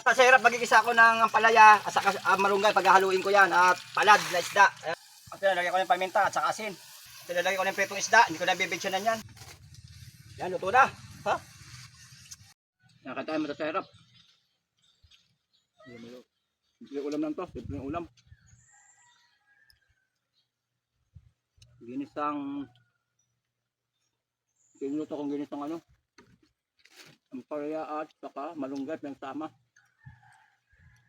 Basta sa hirap magigisa ko ng palaya at saka uh, malunggay paghahaluin ko yan at palad na isda. At pinalagay ko ng paminta at saka asin. Pinalagay ko ng pretong isda, hindi ko na bibigyanan yan. Yan, luto na. Ha? Nakatayo mo sa hirap. Simple ulam lang to, simple ulam. Ginisang Pinuto kong ginisang ano ang at saka malunggay pinagsama.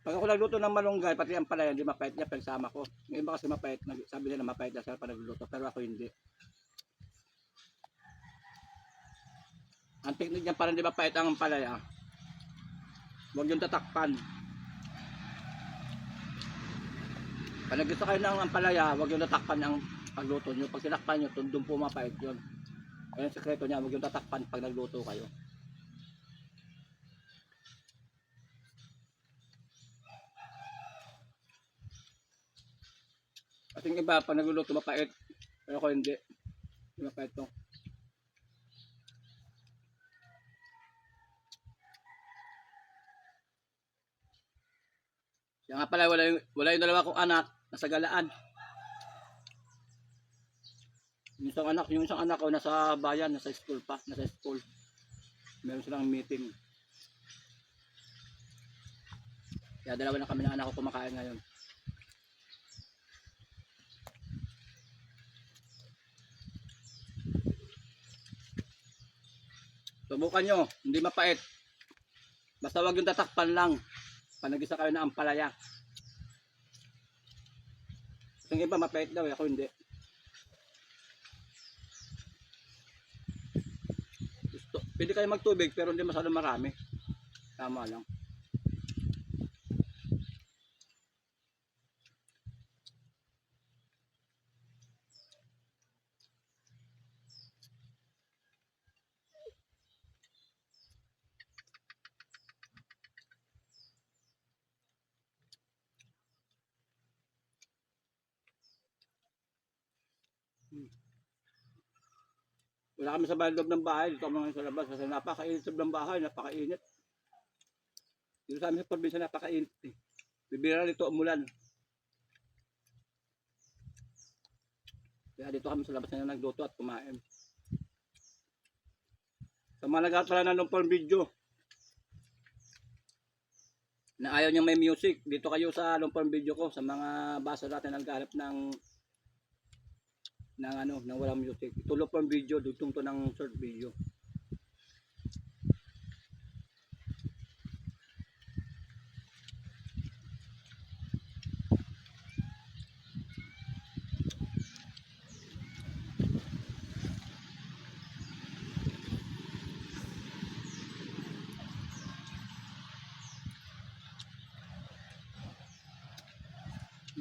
Pag ako nagluto ng malunggay, pati ang palaya, hindi mapait niya, pinagsama ko. Yung iba kasi mapait, sabi nila mapait na sila pag nagluto, pero ako hindi. Ang technique niya parang di mapait ang palaya. Huwag yung tatakpan. Pag naggusto kayo ng ampalaya, huwag yung tatakpan ang pagluto nyo. Pag sinakpan nyo, doon po mapait yun. Kaya ang sekreto niya, huwag yung tatakpan pag nagluto kayo. Kasi yung iba, pag nagluluto, mapait. Pero ako hindi. Hindi mapait to. Siya nga pala, wala yung, wala yung dalawa kong anak, nasa galaan. Yung isang anak, yung isang anak ko nasa bayan, nasa school pa, nasa school. Meron silang meeting. Kaya dalawa na kami ng anak ko kumakain ngayon. Subukan nyo, hindi mapait. Basta wag yung tatakpan lang. Panagisa kayo na ampalaya. Yung iba mapait daw, eh, ako hindi. Gusto, pwede kayo magtubig pero hindi masyadong marami. Tama lang. Wala kami sa bahay ng bahay, dito kami sa labas kasi napakainit sa ng bahay, napakainit. Dito sa amin sa probinsya napakainit eh. Bibira dito umulan. Kaya dito kami sa labas na nagluto at kumain. Sa mga naghahat pala ng lumpang video, na ayaw niyang may music, dito kayo sa lumpang video ko, sa mga basa natin naghanap ng ng ano, ng walang music. Tulog pang video, dugtong to ng short video.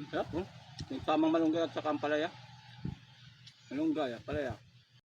Ang Sarap, oh. May tamang malunggay at saka ang palaya. Malunggay, palaya.